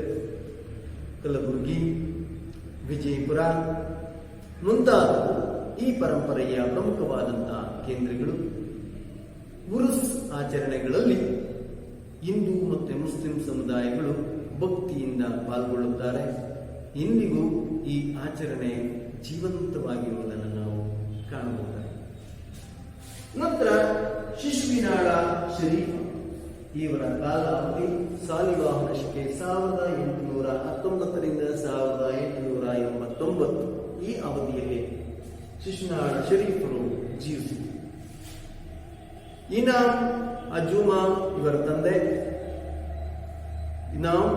ಕಲಬುರಗಿ, ವಿಜಯಪುರ ಮುಂತಾದ ಈ ಪರಂಪರೆಯ ಪ್ರಮುಖವಾದಂತಹ ಕೇಂದ್ರಗಳು. ಉರುಸ್ ಆಚರಣೆಗಳಲ್ಲಿ ಹಿಂದೂ ಮತ್ತು ಮುಸ್ಲಿಂ ಸಮುದಾಯಗಳು ಭಕ್ತಿಯಿಂದ ಪಾಲ್ಗೊಳ್ಳುತ್ತಾರೆ. ಇಂದಿಗೂ ಈ ಆಚರಣೆ ಜೀವಂತವಾಗಿರುವುದನ್ನು ನಾವು ಕಾಣಬಹುದಾಗಿದೆ. ನಂತರ ಶಿಶುವಿನಾಳ ಶರೀಫ್. ಇವರ ಕಾಲಾವಧಿ ಸಾಲಿವಾಹನ ಶಕೆ ಸಾವಿರದ ಎಂಟುನೂರ ಹತ್ತೊಂಬತ್ತರಿಂದ ಸಾವಿರದ ಎಂಟುನೂರ ಎಂಬತ್ತೊಂಬತ್ತು ಈ ಅವಧಿಯಲ್ಲಿ ಶಿಶುನಾಳ ಶರೀಫರು ಜೀವಿಸಿದರು. ಇನಾಮ್ ಅಜುಮಾ ಇವರ ತಂದೆ. ಇನಾಮ್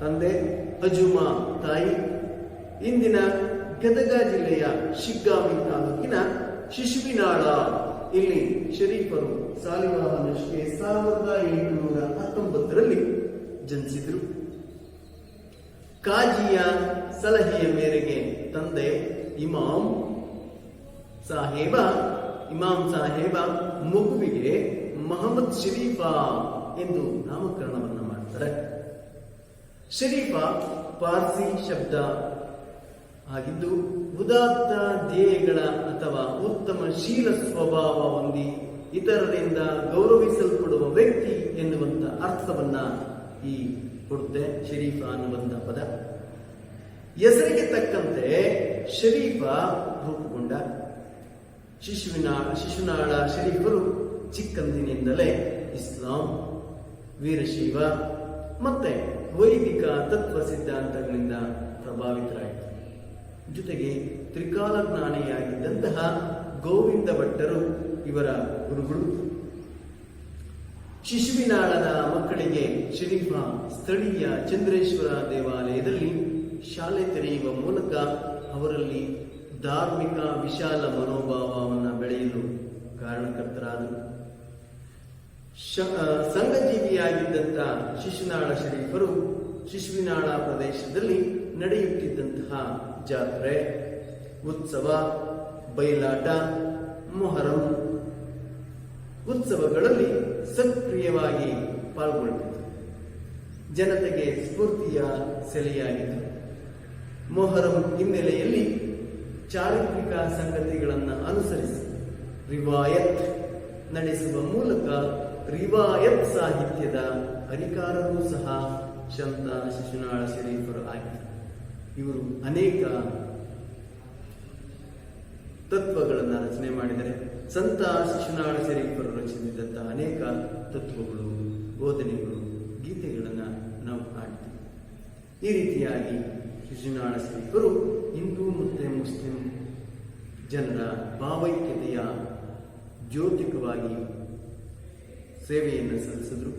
ತಂದೆ ಅಜುಮಾ ತಾಯಿ. ಇಂದಿನ ಗದಗ ಜಿಲ್ಲೆಯ ಶಿಗ್ಗಾಮಿ ತಾಲೂಕಿನ ಶಿಶುವಿನಾಳ ಇಲ್ಲಿ ಶರೀಫರು ಸಾಲಿವಾಹನಕ್ಕೆ ಸಾವಿರದ ಎಂಟುನೂರ ಹತ್ತೊಂಬತ್ತರಲ್ಲಿ ಜನಿಸಿದರು. ಕಾಜಿಯ ಸಲಹೆಯ ಮೇರೆಗೆ ತಂದೆ ಇಮಾಮ್ ಸಾಹೇಬ ಇಮಾಮ್ ಸಾಹೇಬ ಮಗುವಿಗೆ ಮಹಮ್ಮದ್ ಶರೀಫ ಎಂದು ನಾಮಕರಣವನ್ನ ಮಾಡ್ತಾರೆ. ಶರೀಫ ಪಾರ್ಸಿ ಶಬ್ದ ಆಗಿದ್ದು, ಉದಾತ್ತ ಧ್ಯೇಯಗಳ ಅಥವಾ ಉತ್ತಮ ಶೀಲ ಸ್ವಭಾವ ಹೊಂದಿ ಇತರರಿಂದ ಗೌರವಿಸಲ್ಪಡುವ ವ್ಯಕ್ತಿ ಎನ್ನುವಂತ ಅರ್ಥವನ್ನ ಈ ಕೊಡುತ್ತೆ ಶರೀಫ ಅನ್ನುವಂತ ಪದ. ಹೆಸರಿಗೆ ತಕ್ಕಂತೆ ಶರೀಫ ರೂಪುಗೊಂಡ ಶಿಶುವಿನ ಶಿಶುನಾಳ, ಶರೀಫರು ಚಿಕ್ಕಂದಿನಿಂದಲೇ ಇಸ್ಲಾಂ, ವೀರಶೈವ ಮತ್ತೆ ವೈದಿಕ ತತ್ವ ಸಿದ್ಧಾಂತಗಳಿಂದ ಪ್ರಭಾವಿತರಾಯಿತು ಜೊತೆಗೆ ತ್ರಿಕಾಲ ಜ್ಞಾನಿಯಾಗಿದ್ದಂತಹ ಗೋವಿಂದ ಭಟ್ಟರು ಇವರ ಗುರುಗಳು. ಶಿಶುವಿನಾಳದ ಮಕ್ಕಳಿಗೆ ಶರೀಫ ಸ್ಥಳೀಯ ಚಂದ್ರೇಶ್ವರ ದೇವಾಲಯದಲ್ಲಿ ಶಾಲೆ ತೆರೆಯುವ ಮೂಲಕ ಅವರಲ್ಲಿ ಧಾರ್ಮಿಕ ವಿಶಾಲ ಮನೋಭಾವವನ್ನು ಬೆಳೆಯಲು ಕಾರಣಕರ್ತರಾದರು. ಸಂಘಜೀವಿಯಾಗಿದ್ದಂಥ ಶಿಶುನಾಳ ಶರೀಫರು ಶಿಶುವಿನಾಳ ಪ್ರದೇಶದಲ್ಲಿ ನಡೆಯುತ್ತಿದ್ದಂತಹ ಜಾತ್ರೆ, ಉತ್ಸವ ಬಯಲಾಟ ಮೊಹರಂ ಉತ್ಸವಗಳಲ್ಲಿ ಸಕ್ರಿಯವಾಗಿ ಪಾಲ್ಗೊಳ್ಳುತ್ತಿದ್ದರು ಜನತೆಗೆ ಸ್ಫೂರ್ತಿಯ ಸೆಲೆಯಾಗಿದ್ದರು ಮೊಹರಂ ಹಿನ್ನೆಲೆಯಲ್ಲಿ ಚಾರಿತ್ರಿಕ ಸಂಗತಿಗಳನ್ನು ಅನುಸರಿಸಿ ರಿವಾಯತ್ ನಡೆಸುವ ಮೂಲಕ ರಿವಾಯತ್ ಸಾಹಿತ್ಯದ ಅಧಿಕಾರವೂ ಸಹ ಶಂತ ಶಿಶುನಾಳ ಶರೀಫರು ಆಗಿದ್ದರು ಇವರು ಅನೇಕ ತತ್ವಗಳನ್ನು ರಚನೆ ಮಾಡಿದರೆ ಸಂತ ಶಿಶುನಾಳ ಶರೀಫರು ರಚಿಸಿದಂತಹ ಅನೇಕ ತತ್ವಗಳು, ಬೋಧನೆಗಳು, ಗೀತೆಗಳನ್ನು ನಾವು ಕಾಣ್ತೀವಿ. ಈ ರೀತಿಯಾಗಿ ಶಿಶುನಾಳ ಶರೀಫರು ಹಿಂದೂ ಮತ್ತು ಮುಸ್ಲಿಂ ಜನರ ಭಾವೈಕ್ಯತೆಯ ಜ್ಯೋತಿಕವಾಗಿ ಸೇವೆಯನ್ನು ಸಲ್ಲಿಸಿದರು.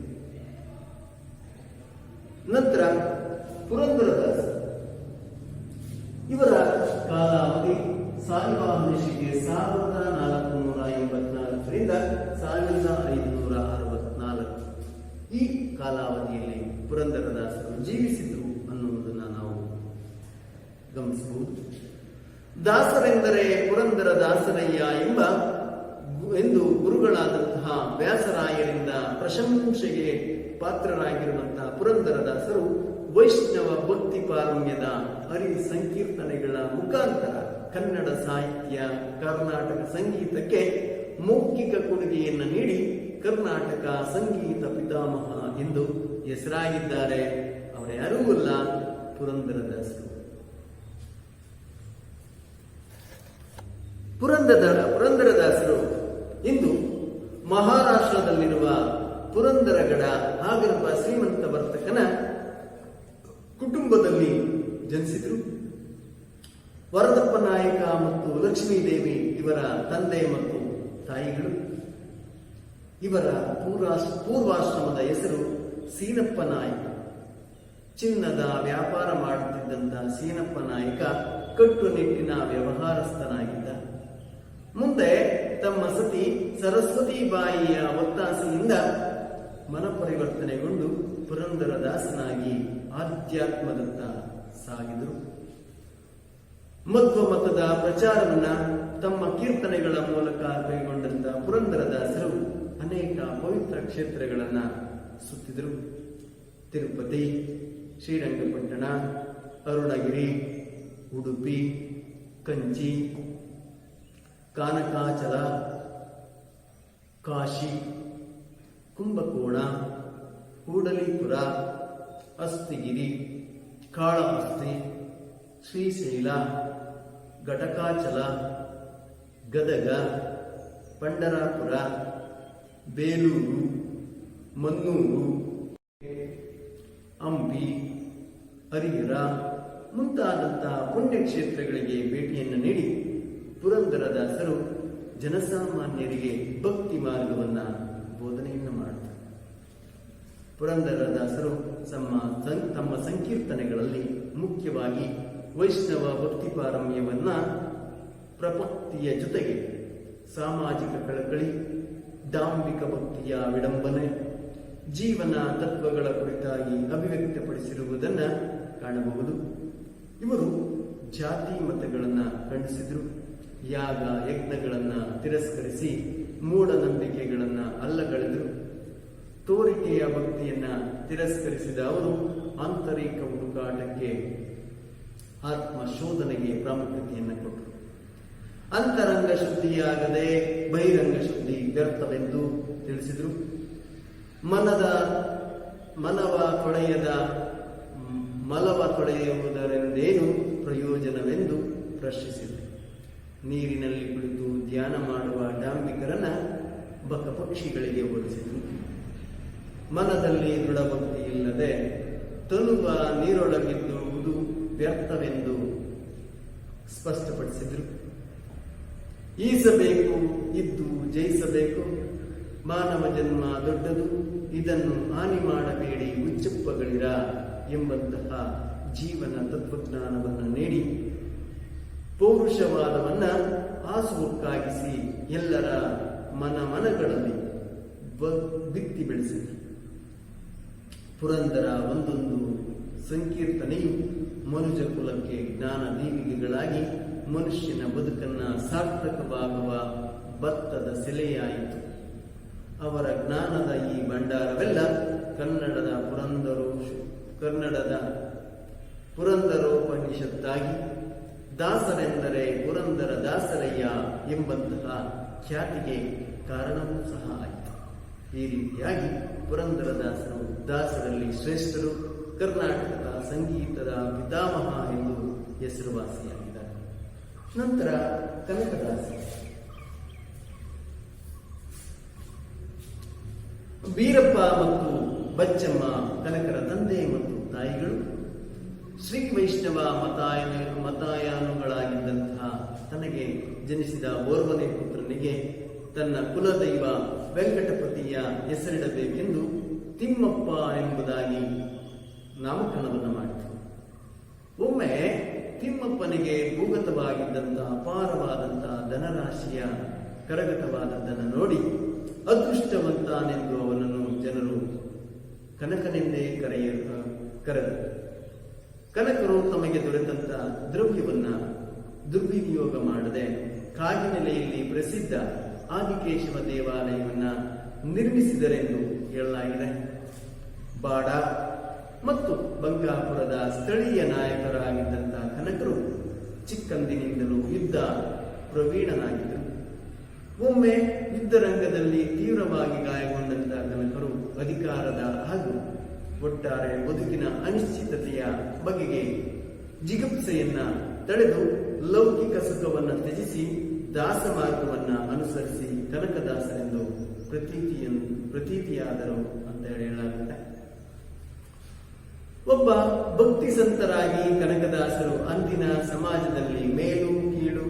ನಂತರ ಪುರಂದರದಾಸ ಇವರ ಕಾಲಾವಧಿ ಸಾಲಿವಾಹನಿಗೆ ಸಾವಿರದ ನಾಲ್ಕು ನೂರ ಎಂಬತ್ನಾಲ್ಕರಿಂದ ಸಾವಿರದ ಐದುನೂರ ಅರವತ್ನಾಲ್ಕು ಈ ಕಾಲಾವಧಿಯಲ್ಲಿ ಪುರಂದರದಾಸರು ಜೀವಿಸಿ ಗಮನಿಸಬಹುದು. ದಾಸರೆಂದರೆ ಪುರಂದರ ದಾಸರಯ್ಯ ಎಂಬ ಎಂದು ಗುರುಗಳಾದಂತಹ ವ್ಯಾಸರಾಯರಿಂದ ಪ್ರಶಂಸೆಗೆ ಪಾತ್ರರಾಗಿರುವಂತಹ ಪುರಂದರದಾಸರು ವೈಷ್ಣವ ಭಕ್ತಿ ಪಾರಮ್ಯದ ಹರಿ ಸಂಕೀರ್ತನೆಗಳ ಮುಖಾಂತರ ಕನ್ನಡ ಸಾಹಿತ್ಯ, ಕರ್ನಾಟಕ ಸಂಗೀತಕ್ಕೆ ಮೌಖಿಕ ಕೊಡುಗೆಯನ್ನು ನೀಡಿ ಕರ್ನಾಟಕ ಸಂಗೀತ ಪಿತಾಮಹ ಎಂದು ಹೆಸರಾಗಿದ್ದಾರೆ. ಅವರ್ಯಾರೂ ಅಲ್ಲ ಪುರಂದರದಾಸರು ಪುರಂದರ ಪುರಂದರದಾಸರು ಇಂದು ಮಹಾರಾಷ್ಟ್ರದಲ್ಲಿರುವ ಪುರಂದರಗಡ ಹಾಗಿರುವ ಶ್ರೀಮಂತ ವರ್ತಕನ ಕುಟುಂಬದಲ್ಲಿ ಜನಿಸಿದರು. ವರದಪ್ಪ ನಾಯಕ ಮತ್ತು ಲಕ್ಷ್ಮೀದೇವಿ ಇವರ ತಂದೆ ಮತ್ತು ತಾಯಿಗಳು. ಇವರ ಪೂರ್ವಾಶ್, ಪೂರ್ವಾಶ್ರಮದ ಹೆಸರು ಸೀನಪ್ಪ ನಾಯಕ. ಚಿನ್ನದ ವ್ಯಾಪಾರ ಮಾಡುತ್ತಿದ್ದಂತ ಸೀನಪ್ಪ ನಾಯಕ ಕಟ್ಟುನಿಟ್ಟಿನ ವ್ಯವಹಾರಸ್ಥನಾಗಿದ್ದ ಮುಂದೆ ತಮ್ಮ ಸತಿ ಸರಸ್ವತಿ ಬಾಯಿಯ ಒತ್ತಾಸೆಯಿಂದ ಮನಪರಿವರ್ತನೆಗೊಂಡು ಪುರಂದರದಾಸನಾಗಿ ಆಧ್ಯಾತ್ಮದತ್ತ ಸಾಗಿದರು. ಮಧ್ವ ಮತದ ಪ್ರಚಾರವನ್ನ ತಮ್ಮ ಕೀರ್ತನೆಗಳ ಮೂಲಕ ಕೈಗೊಂಡಂತ ಪುರಂದರದಾಸರು ಅನೇಕ ಪವಿತ್ರ ಕ್ಷೇತ್ರಗಳನ್ನ ಸುತ್ತಿದರು. ತಿರುಪತಿ, ಶ್ರೀರಂಗಪಟ್ಟಣ, ಅರುಣಗಿರಿ, ಉಡುಪಿ, ಕಂಚಿ ಕಾನಕಾಚಲ, ಕಾಶಿ, ಕುಂಭಕೋಣ, ಕೂಡಲಿಪುರ, ಅಸ್ತಿಗಿರಿ, ಕಾಳಹಸ್ತಿ, ಶ್ರೀಶೈಲ, ಘಟಕಾಚಲ, ಗದಗ, ಪಂಡರಾಪುರ, ಬೇಲೂರು, ಮನ್ನೂರು, ಅಂಬಿ, ಹರಿಹರ ಮುಂತಾದಂತಹ ಪುಣ್ಯಕ್ಷೇತ್ರಗಳಿಗೆ ಭೇಟಿಯನ್ನು ನೀಡಿ ಪುರಂದರದಾಸರು ಜನಸಾಮಾನ್ಯರಿಗೆ ಭಕ್ತಿ ಮಾರ್ಗವನ್ನ ಬೋಧನೆಯನ್ನು ಮಾಡುತ್ತಾರೆ ಪುರಂದರದಾಸರು ತಮ್ಮ ತಮ್ಮ ಸಂಕೀರ್ತನೆಗಳಲ್ಲಿ ಮುಖ್ಯವಾಗಿ ವೈಷ್ಣವ ಭಕ್ತಿ ಪಾರಮ್ಯವನ್ನ ಪ್ರಪತ್ತಿಯ ಜೊತೆಗೆ ಸಾಮಾಜಿಕ ಕಳಕಳಿ ದಾಂಬಿಕ ಭಕ್ತಿಯ ವಿಡಂಬನೆ, ಜೀವನ ತತ್ವಗಳ ಕುರಿತಾಗಿ ಅಭಿವ್ಯಕ್ತಪಡಿಸಿರುವುದನ್ನು ಕಾಣಬಹುದು. ಇವರು ಜಾತಿ ಮತಗಳನ್ನು ಖಂಡಿಸಿದ್ರು. ಯಾಗ ಯಜ್ಞಗಳನ್ನು ತಿರಸ್ಕರಿಸಿ ಮೂಢನಂಬಿಕೆಗಳನ್ನು ಅಲ್ಲಗಳೆದು ತೋರಿಕೆಯ ಭಕ್ತಿಯನ್ನ ತಿರಸ್ಕರಿಸಿದ ಅವರು ಆಂತರಿಕ ಹುಡುಕಾಟಕ್ಕೆ ಆತ್ಮ ಶೋಧನೆಗೆ ಪ್ರಾಮುಖ್ಯತೆಯನ್ನು ಕೊಟ್ಟರು. ಅಂತರಂಗ ಶುದ್ಧಿಯಾಗದೆ ಬಹಿರಂಗ ಶುದ್ಧಿ ವ್ಯರ್ಥವೆಂದು ತಿಳಿಸಿದರು. ಮನದ, ಮನವ ತೊಳೆಯದ, ಮಲವ ತೊಳೆಯುವುದರಿಂದೇನು ಪ್ರಯೋಜನವೆಂದು ಪ್ರಶ್ನಿಸಿದರು. ನೀರಿನಲ್ಲಿ ಕುಳಿತು ಧ್ಯಾನ ಮಾಡುವ ಡಾಂಬಿಕರನ್ನ ಬಕ ಪಕ್ಷಿಗಳಿಗೆ ಹೋಲಿಸಿದರು. ಮನದಲ್ಲಿ ದೃಢಭಕ್ತಿ ಇಲ್ಲದೆ ತನುವ ನೀರೊಳಗಿದ್ದುವುದು ವ್ಯರ್ಥವೆಂದು ಸ್ಪಷ್ಟಪಡಿಸಿದರು. ಈಸಬೇಕು, ಇದ್ದು ಜಯಿಸಬೇಕು, ಮಾನವ ಜನ್ಮ ದೊಡ್ಡದು, ಇದನ್ನು ಹಾನಿ ಮಾಡಬೇಡಿ ಉಚ್ಚಪ್ಪಗಳಿರ ಎಂಬಂತಹ ಜೀವನ ತತ್ವಜ್ಞಾನವನ್ನು ನೀಡಿ ಪೌರುಷವಾದವನ್ನ ಹಾಸುಹೊಕ್ಕಾಗಿಸಿ ಎಲ್ಲರ ಮನ ಮನಗಳಲ್ಲಿ ಬಿತ್ತಿ ಬೆಳೆಸಿದರು ಪುರಂದರ ಒಂದೊಂದು ಸಂಕೀರ್ತನೆಯು ಮನುಜ ಕುಲಕ್ಕೆ ಜ್ಞಾನ ದೀವಿಗೆಗಳಾಗಿ ಮನುಷ್ಯನ ಬದುಕನ್ನ ಸಾರ್ಥಕವಾಗುವ ಭತ್ತದ ಸೆಲೆಯಾಯಿತು ಅವರ ಜ್ಞಾನದ ಈ ಭಂಡಾರವೆಲ್ಲ ಕನ್ನಡದ ಪುರಂದರು ಕನ್ನಡದ ಪುರಂದರೋಪನಿಷತ್ತಾಗಿ ದಾಸರೆಂದರೆ ಪುರಂದರ ದಾಸರಯ್ಯ ಎಂಬಂತಹ ಖ್ಯಾತಿಗೆ ಕಾರಣವೂ ಸಹ ಆಯಿತು. ಈ ರೀತಿಯಾಗಿ ಪುರಂದರ ದಾಸರು, ದಾಸರಲ್ಲಿ ಶ್ರೇಷ್ಠರು ಕರ್ನಾಟಕದ ಸಂಗೀತದ ಪಿತಾಮಹ ಎಂದು ಹೆಸರುವಾಸಿಯಾಗಿದ್ದಾರೆ. ನಂತರ ಕನಕದಾಸ. ಬೀರಪ್ಪ ಮತ್ತು ಬಚ್ಚಮ್ಮ ಕನಕರ ತಂದೆ ಮತ್ತು ತಾಯಿಗಳು ಶ್ರೀ ವೈಷ್ಣವ ಮತಾಯನ ಮತಾಯಾನುಗಳಾಗಿದ್ದಂತಹ ತನಗೆ ಜನಿಸಿದ ಓರ್ವನೇ ಪುತ್ರನಿಗೆ ತನ್ನ ಕುಲದೈವ ವೆಂಕಟಪತಿಯ ಹೆಸರಿಡಬೇಕೆಂದು ತಿಮ್ಮಪ್ಪ ಎಂಬುದಾಗಿ ನಾಮಕರಣವನ್ನು ಮಾಡಿತು. ಒಮ್ಮೆ ತಿಮ್ಮಪ್ಪನಿಗೆ ಭೂಗತವಾಗಿದ್ದಂತಹ ಅಪಾರವಾದಂತಹ ಧನರಾಶಿಯ ಕರಗತವಾದದ್ದನ್ನು ನೋಡಿ ಅದೃಷ್ಟವಂತಾನೆಂದು ಅವನನ್ನು ಜನರು ಕನಕನೆಂದೇ ಕರೆಯ, ಕರೆದರು. ಕನಕರು ತಮಗೆ ದೊರೆತಂತ ದ್ರವ್ಯವನ್ನ ದುರ್ವಿನಿಯೋಗ ಮಾಡದೆ ಕಾಗಿನೆಲೆಯಲ್ಲಿ ಪ್ರಸಿದ್ಧ ಆದಿಕೇಶವ ದೇವಾಲಯವನ್ನ ನಿರ್ಮಿಸಿದರೆಂದು ಹೇಳಲಾಗಿದೆ. ಬಾಡ ಮತ್ತು ಬಂಗಾಪುರದ ಸ್ಥಳೀಯ ನಾಯಕರಾಗಿದ್ದಂತಹ ಕನಕರು ಚಿಕ್ಕಂದಿನಿಂದಲೂ ಯುದ್ಧ ಪ್ರವೀಣನಾಗಿದ್ದರು. ಒಮ್ಮೆ ಯುದ್ಧರಂಗದಲ್ಲಿ ತೀವ್ರವಾಗಿ ಗಾಯಗೊಂಡಂತಹ ಕನಕರು ಅಧಿಕಾರದ ಹಾಗೂ ಒಟ್ಟಾರೆ ಬದುಕಿನ ಅನಿಶ್ಚಿತತೆಯ ಬಗೆಗೆ ಜಿಗುಪ್ಸೆಯನ್ನ ತಡೆದು ಲೌಕಿಕ ಸುಖವನ್ನ ತ್ಯಜಿಸಿ ದಾಸ ಮಾರ್ಗವನ್ನ ಅನುಸರಿಸಿ ಕನಕದಾಸರೆಂದು ಪ್ರತೀತಿಯನ್ನು ಪ್ರತೀತಿಯಾದರು ಅಂತ ಹೇಳಿ ಹೇಳಲಾಗುತ್ತೆ. ಒಬ್ಬ ಭಕ್ತಿ ಸಂತರಾಗಿ ಕನಕದಾಸರು ಅಂದಿನ ಸಮಾಜದಲ್ಲಿ ಮೇಲು, ಕೀಳು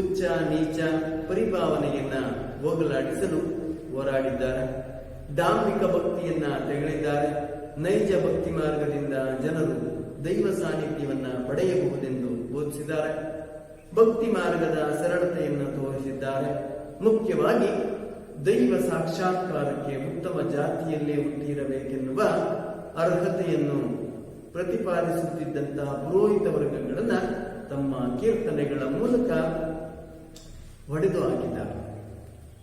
ಉಚ್ಚ ನೀಚ ಪರಿಭಾವನೆಯನ್ನ ಹೋಗಲಾಡಿಸಲು ಹೋರಾಡಿದ್ದಾರೆ. ಧಾರ್ಮಿಕ ಭಕ್ತಿಯನ್ನ ತೆಗಳಿದ್ದಾರೆ ನೈಜ ಭಕ್ತಿ ಮಾರ್ಗದಿಂದ ಜನರು ದೈವ ಸಾನ್ನಿಧ್ಯವನ್ನ ಪಡೆಯಬಹುದೆಂದು ಬೋಧಿಸಿದ್ದಾರೆ. ಭಕ್ತಿ ಮಾರ್ಗದ ಸರಳತೆಯನ್ನು ತೋರಿಸಿದ್ದಾರೆ. ಮುಖ್ಯವಾಗಿ, ದೈವ ಸಾಕ್ಷಾತ್ಕಾರಕ್ಕೆ ಉತ್ತಮ ಜಾತಿಯಲ್ಲೇ ಹುಟ್ಟಿರಬೇಕೆನ್ನುವ ಅರ್ಹತೆಯನ್ನು ಪ್ರತಿಪಾದಿಸುತ್ತಿದ್ದಂತಹ ಪುರೋಹಿತ ವರ್ಗಗಳನ್ನು ತಮ್ಮ ಕೀರ್ತನೆಗಳ ಮೂಲಕ ಹೊಡೆದು ಹಾಕಿದ್ದಾರೆ.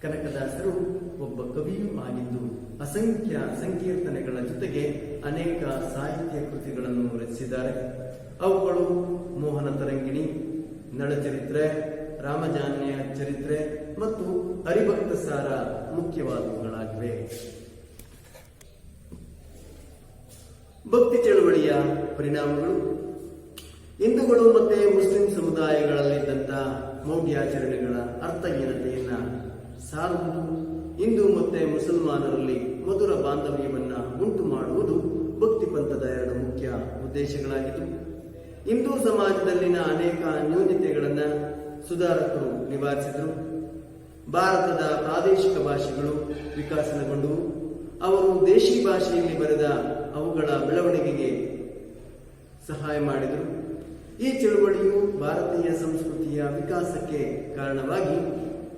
ಕನಕದಾಸರು ಒಬ್ಬ ಕವಿಯೂ ಆಗಿದ್ದು ಅಸಂಖ್ಯ ಸಂಕೀರ್ತನೆಗಳ ಜೊತೆಗೆ ಅನೇಕ ಸಾಹಿತ್ಯ ಕೃತಿಗಳನ್ನು ರಚಿಸಿದ್ದಾರೆ. ಅವುಗಳು ಮೋಹನ ತರಂಗಿಣಿ, ನಳಚರಿತ್ರೆ ರಾಮಜಾನ್ಯ ಚರಿತ್ರೆ ಮತ್ತು ಹರಿಭಕ್ತ ಸಾರ ಮುಖ್ಯವಾದವುಗಳಾಗಿವೆ. ಭಕ್ತಿ ಚಳುವಳಿಯ ಪರಿಣಾಮಗಳು. ಹಿಂದೂಗಳು ಮತ್ತೆ ಮುಸ್ಲಿಂ ಸಮುದಾಯಗಳಲ್ಲಿದ್ದಂತಹ ಮೌಢ್ಯಾಚರಣೆಗಳ ಅರ್ಥಹೀನತೆಯನ್ನ ಸಾರುವುದು ಹಿಂದೂ ಮತ್ತೆ ಮುಸಲ್ಮಾನರಲ್ಲಿ ಮಧುರ ಬಾಂಧವ್ಯವನ್ನು ಉಂಟು ಮಾಡುವುದು ಭಕ್ತಿ ಪಂಥದ ಎರಡು ಮುಖ್ಯ ಉದ್ದೇಶಗಳಾಗಿತ್ತು ಹಿಂದೂ ಸಮಾಜದಲ್ಲಿನ ಅನೇಕ ನ್ಯೂನತೆಗಳನ್ನು ಸುಧಾರಕರು ನಿವಾರಿಸಿದರು. ಭಾರತದ ಪ್ರಾದೇಶಿಕ ಭಾಷೆಗಳು ವಿಕಸನಗೊಂಡವು ಅವರು ದೇಶಿ ಭಾಷೆಯಲ್ಲಿ ಬರೆದ ಅವುಗಳ ಬೆಳವಣಿಗೆಗೆ ಸಹಾಯ ಮಾಡಿದರು. ಈ ಚಳುವಳಿಯು ಭಾರತೀಯ ಸಂಸ್ಕೃತಿಯ ವಿಕಾಸಕ್ಕೆ ಕಾರಣವಾಗಿ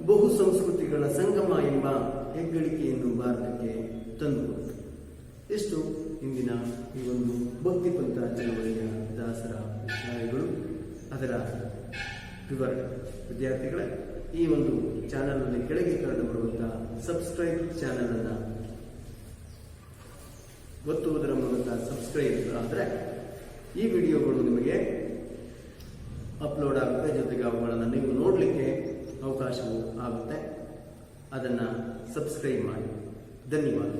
ಬಹು ಸಂಸ್ಕೃತಿಗಳ ಸಂಗಮ ಎಂಬ ಹೆಗ್ಗಳಿಕೆಯನ್ನು ಭಾರತಕ್ಕೆ ತಂದುಕೊಡ್ತು ಎಷ್ಟು ಇಂದಿನ ಈ ಒಂದು ಭಕ್ತಿ ಪಂಥ ಚಳವಳಿಯ ದಾಸರ ವಿಚಾರಗಳು ಅದರ ವಿವರ. ವಿದ್ಯಾರ್ಥಿಗಳೇ, ಈ ಒಂದು ಚಾನಲ್ನಲ್ಲಿ ಕೆಳಗೆ ಕಂಡು ಬರುವಂತಹ ಸಬ್ಸ್ಕ್ರೈಬ್ ಚಾನಲ್ ಅನ್ನ ಒತ್ತುವುದರ ಮೂಲಕ ಸಬ್ಸ್ಕ್ರೈಬ್ ಆದರೆ ಈ ವಿಡಿಯೋಗಳು ನಿಮಗೆ ಅಪ್ಲೋಡ್ ಆಗುತ್ತೆ, ಜೊತೆಗೆ ಅವುಗಳನ್ನು ನೀವು ನೋಡಲಿಕ್ಕೆ ಅವಕಾಶವೂ ಆಗುತ್ತೆ. ಅದನ್ನು ಸಬ್ಸ್ಕ್ರೈಬ್ ಮಾಡಿ. ಧನ್ಯವಾದ